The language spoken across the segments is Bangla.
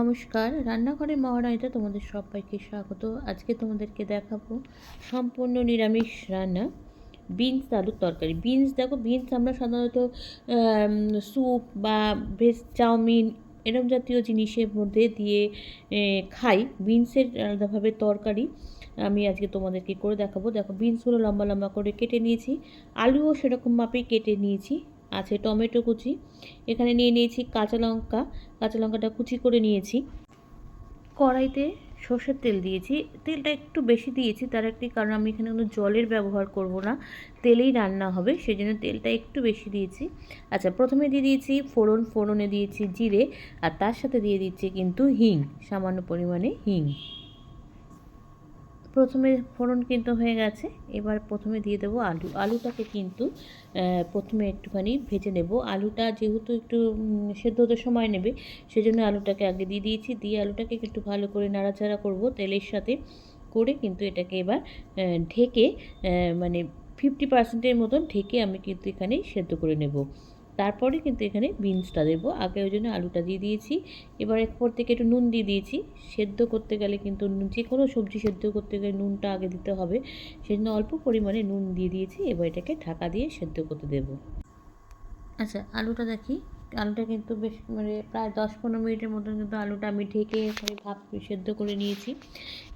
নমস্কার। রান্নাঘরের মহারানীতে তোমাদের সবাইকে স্বাগত। আজকে তোমাদেরকে দেখাবো সম্পূর্ণ নিরামিষ রান্না। বিনস আলুর তরকারি। বিনস দেখো, বিনস আমরা সাধারণত স্যুপ বা ভেজ চাউমিন এরম জাতীয় জিনিসের মধ্যে দিয়ে খাই। বিনসের আলাদাভাবে তরকারি আমি আজকে তোমাদেরকে করে দেখাবো। দেখো বিনসগুলো লম্বা লম্বা করে কেটে নিয়েছি। আলুও সেরকম মাপেই কেটে নিয়েছি। আছে টমেটো কুচি। এখানে নিয়ে নিয়েছি কাঁচা লঙ্কা। কাঁচা লঙ্কাটা কুচি করে নিয়েছি। কড়াইতে সর্ষের তেল দিয়েছি। তেলটা একটু বেশি দিয়েছি তার একটি কারণ আমি এখানে কোনো জলের ব্যবহার করব না। তেলেই রান্না হবে সেই জন্য তেলটা একটু বেশি দিয়েছি। আচ্ছা প্রথমে দিয়ে দিয়েছি ফোড়ন। ফোড়নে দিয়েছি জিরে আর তার সাথে দিয়ে দিচ্ছি কিন্তু হিং, সামান্য পরিমাণে হিং। প্রথমে ফোড়ন কিন্তু হয়ে গেছে। এবার প্রথমে দিয়ে দেবো আলু। আলুটাকে কিন্তু প্রথমে একটুখানি ভেজে নেব। আলুটা যেহেতু একটু সেদ্ধ হতে সময় নেবে, সেজন্য আলুটাকে আগে দিয়ে দিয়েছি। দিয়ে আলুটাকে একটু ভালো করে নাড়াচাড়া করব তেলের সাথে করে কিন্তু এটাকে এবার ঢেকে মানে ফিফটি পার্সেন্টের মতন ঢেকে আমি কিন্তু এখানে সেদ্ধ করে নেব। তারপরে কিন্তু এখানে বিনসটা দেবো। আগে ওই জন্য আলুটা দিয়ে দিয়েছি। এবার এরপর থেকে একটু নুন দিয়ে দিয়েছি। সেদ্ধ করতে গেলে কিন্তু যে কোনো সবজি সেদ্ধ করতে গেলে নুনটা আগে দিতে হবে। সেজন্য অল্প পরিমাণে নুন দিয়ে দিয়েছি। এবার এটাকে ঢাকা দিয়ে সেদ্ধ করতে দেবো। আচ্ছা আলুটা দেখি। আলুটা কিন্তু বেশ মানে প্রায় দশ পনেরো মিনিটের মতন কিন্তু আলুটা আমি ঢেকে এখানে ভাপ সেদ্ধ করে নিয়েছি।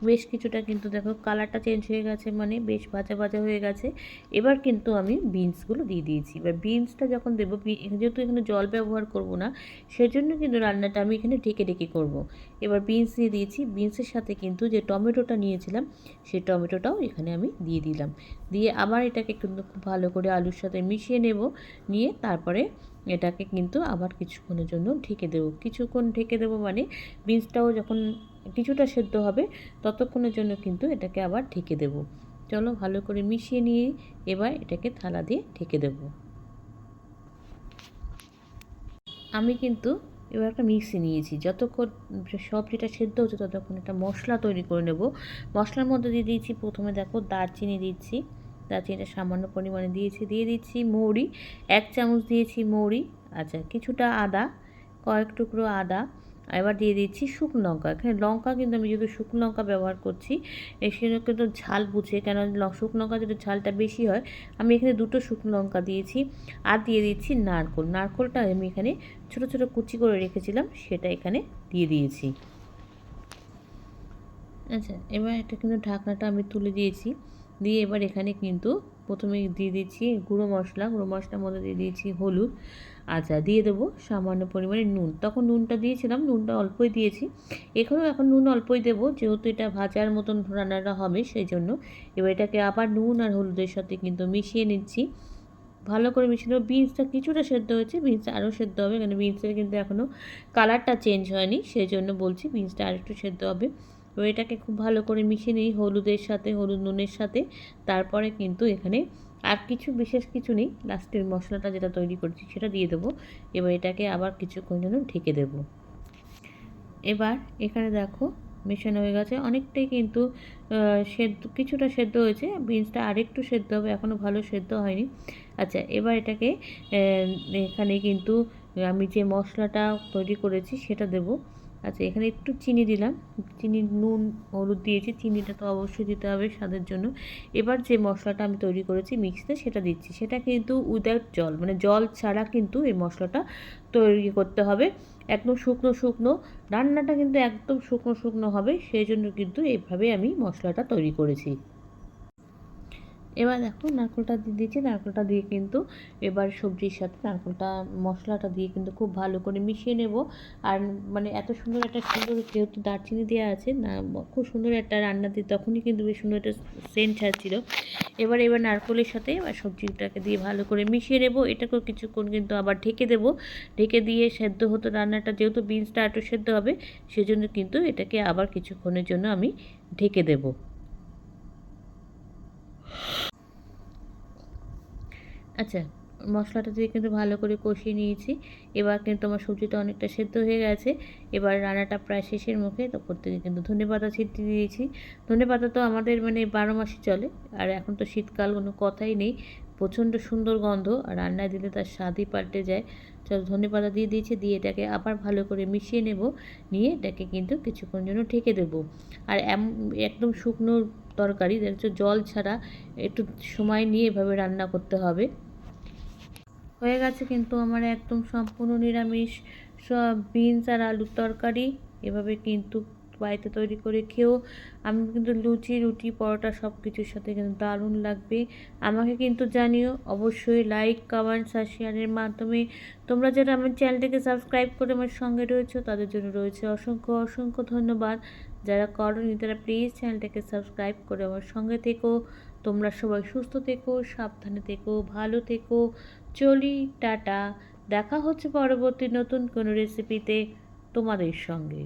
বেশ কিছুটা কিন্তু দেখো কালারটা চেঞ্জ হয়ে গেছে মানে বেশ ভাজা ভাজা হয়ে গেছে। এবার কিন্তু আমি বিনসগুলো দিয়ে দিয়েছি। এবার বিনসটা যখন দেবো যেহেতু এখানে জল ব্যবহার করব না, সেজন্য কিন্তু রান্নাটা আমি এখানে ঢেকে ঢেকে করব। এবার বিনস দিয়ে দিয়েছি। বিনসের সাথে কিন্তু যে টমেটোটা নিয়েছিলাম সেই টমেটোটাও এখানে আমি দিয়ে দিলাম। দিয়ে আবার এটাকে কিন্তু খুব ভালো করে আলুর সাথে মিশিয়ে নেব। নিয়ে তারপরে এটাকে কিন্তু আবার কিছুক্ষণের জন্য ঢেকে দেবো। কিছুক্ষণ ঢেকে দেবো মানে বিনসটাও যখন কিছুটা সেদ্ধ হবে, ততক্ষণের জন্য কিন্তু এটাকে আবার ঢেকে দেবো। চলো ভালো করে মিশিয়ে নিয়ে এবার এটাকে থালা দিয়ে ঢেকে দেবো। আমি কিন্তু এবার একটা মিক্সি নিয়েছি। যতক্ষণ সবজিটা সেদ্ধ হচ্ছে ততক্ষণ একটা মশলা তৈরি করে নেব। মশলার মধ্যে দিয়ে দিয়েছি প্রথমে দেখো দারচিনি দিচ্ছি। দারচিনিটা সামান্য পরিমাণে দিয়েছি, দিয়ে দিচ্ছি মৌরি। এক চামচ দিয়েছি মৌরি আচ্ছা কিছুটা আদা, কয়েক টুকরো আদা, এবার দিয়ে দিচ্ছি শুকনো লঙ্কা। এখানে লঙ্কা কিন্তু আমি যেহেতু শুকনো লঙ্কা ব্যবহার করছি সেজন্য কিন্তু ঝাল বুঝে, কেন শুকনো লঙ্কা যদি ঝালটা বেশি হয়, আমি এখানে দুটো শুকনো লঙ্কা দিয়েছি আর দিয়ে দিচ্ছি নারকোল। নারকোলটা আমি এখানে ছোটো ছোটো কুচি করে রেখেছিলাম, সেটা এখানে দিয়ে দিয়েছি। আচ্ছা এবার এটা কিন্তু ঢাকনাটা আমি তুলে দিয়েছি। দিয়ে এবার এখানে কিন্তু প্রথমে দিয়ে দিচ্ছি গুঁড়ো মশলা। গুঁড়ো মশলার মধ্যে দিয়ে দিয়েছি হলুদ আচ্ছা দিয়ে দেবো সামান্য পরিমাণে নুন। তখন নুনটা দিয়েছিলাম, নুনটা অল্পই দিয়েছি। এখানেও এখন নুন অল্পই দেবো, যেহেতু এটা ভাজার মতন রান্নাটা হবে সেই জন্য এবার এটাকে আবার নুন আর হলুদের সাথে কিন্তু মিশিয়ে নিচ্ছি। ভালো করে মিশিয়ে নেব। বিনসটা কিছুটা সেদ্ধ হয়েছে, বিনসটা আরও সেদ্ধ হবে। কারণ বিনসের কিন্তু এখনও কালারটা চেঞ্জ হয়নি সেই জন্য বলছি বিনসটা আরেকটু সেদ্ধ হবে। এবার এটাকে খুব ভালো করে মিশিয়ে নিই হলুদের সাথে, হলুদ নুনের সাথে। তারপরে কিন্তু এখানে আর কিছু, বিশেষ কিছু নেই। লাস্টের মশলাটা যেটা তৈরি করছি সেটা দিয়ে দেবো। এবার এটাকে আবার কিছুক্ষণ জন্য ঢেকে দেবো। এবার এখানে দেখো মেশানো হয়ে গেছে। অনেকটাই কিন্তু সেদ্ধ, কিছুটা সেদ্ধ হয়েছে। বিনসটা আরেকটু সেদ্ধ হবে। এখনও ভালো সেদ্ধ হয়নি। আচ্ছা এবার এটাকে এখানে কিন্তু আমি যে মশলাটা তৈরি করেছি সেটা দেবো। আচ্ছা এখানে একটু চিনি দিলাম। চিনি, নুন, হলুদ দিয়েছি। চিনিটা তো অবশ্যই দিতে হবে স্বাদের জন্য। এবার যে মশলাটা আমি তৈরি করেছি মিক্সিতে সেটা দিচ্ছি। সেটা কিন্তু উইদাউট জল মানে জল ছাড়া কিন্তু এই মশলাটা তৈরি করতে হবে। একদম শুকনো শুকনো। রান্নাটা কিন্তু একদম শুকনো শুকনো হবে। সেই জন্য কিন্তু এইভাবে আমি মশলাটা তৈরি করেছি। এবার দেখো নারকেলটা দিয়ে দিয়েছি। নারকেলটা দিয়ে কিন্তু এবার সবজির সাথে নারকেলটা, মশলাটা দিয়ে কিন্তু খুব ভালো করে মিশিয়ে নেব। আর মানে এত সুন্দর একটা সুন্দর যেহেতু দারচিনি দেওয়া আছে, না, খুব সুন্দর একটা রান্না দিয়ে তখনই কিন্তু বেশ সুন্দর একটা সেন্ট ছাড়ছিল এবার এবার নারকেলের সাথে এবার সবজিটাকে দিয়ে ভালো করে মিশিয়ে নেব। এটাকেও কিছুক্ষণ কিন্তু আবার ঢেকে দেবো। ঢেকে দিয়ে সেদ্ধ হতো রান্নাটা, যেহেতু বিনসটা একটু সেদ্ধ হবে, সেজন্য কিন্তু এটাকে আবার কিছুক্ষণের জন্য আমি ঢেকে দেবো। আচ্ছা মশলাটা দিয়ে কিন্তু ভালো করে কষিয়ে নিয়েছি। এবার কিন্তু আমার সবজিটা অনেকটা সেদ্ধ হয়ে গেছে। এবার রান্নাটা প্রায় শেষের মুখে। তারপর থেকে কিন্তু ধনে পাতা ছিটিয়ে দিয়েছি। ধনে পাতা তো আমাদের মানে বারো মাসই চলে। আর এখন তো শীতকাল, কোনো কথাই নেই। প্রচণ্ড সুন্দর গন্ধ। আর রান্নায় দিলে তার স্বাদই পাল্টে যায়। চল ধনে পাতা দিয়ে দিয়েছি। দিয়ে এটাকে আবার ভালো করে মিশিয়ে নেব। নিয়ে এটাকে কিন্তু কিছুক্ষণ জন্য ঢেকে দেবো। আর একদম শুকনো তরকারি জল ছাড়া একটু সময় নিয়ে এভাবে রান্না করতে হবে। হয়ে গেছে কিন্তু আমার একদম সম্পূর্ণ নিরামিষ, সব বিনস আর আলুর তরকারি। এভাবে কিন্তু বাড়িতে তৈরি করে খেয়েও আমি কিন্তু লুচি, রুটি, পরোটা সব কিছুর সাথে কিন্তু দারুণ লাগবে। আমাকে কিন্তু জানিও অবশ্যই লাইক কমেন্টস আর শেয়ারের মাধ্যমে। তোমরা যারা আমার চ্যানেলটাকে সাবস্ক্রাইব করে আমার সঙ্গে রয়েছো, তাদের জন্য রয়েছে অসংখ্য অসংখ্য ধন্যবাদ। যারা করনি, তারা প্লিজ চ্যানেলটাকে সাবস্ক্রাইব করে আমার সঙ্গে থেকো। তোমরা সবাই সুস্থ থেকো, সাবধানে থেকো, ভালো থেকো। চলি, টাটা। দেখা হচ্ছে পরবর্তী নতুন কোনো রেসিপিতে তোমাদের সঙ্গে।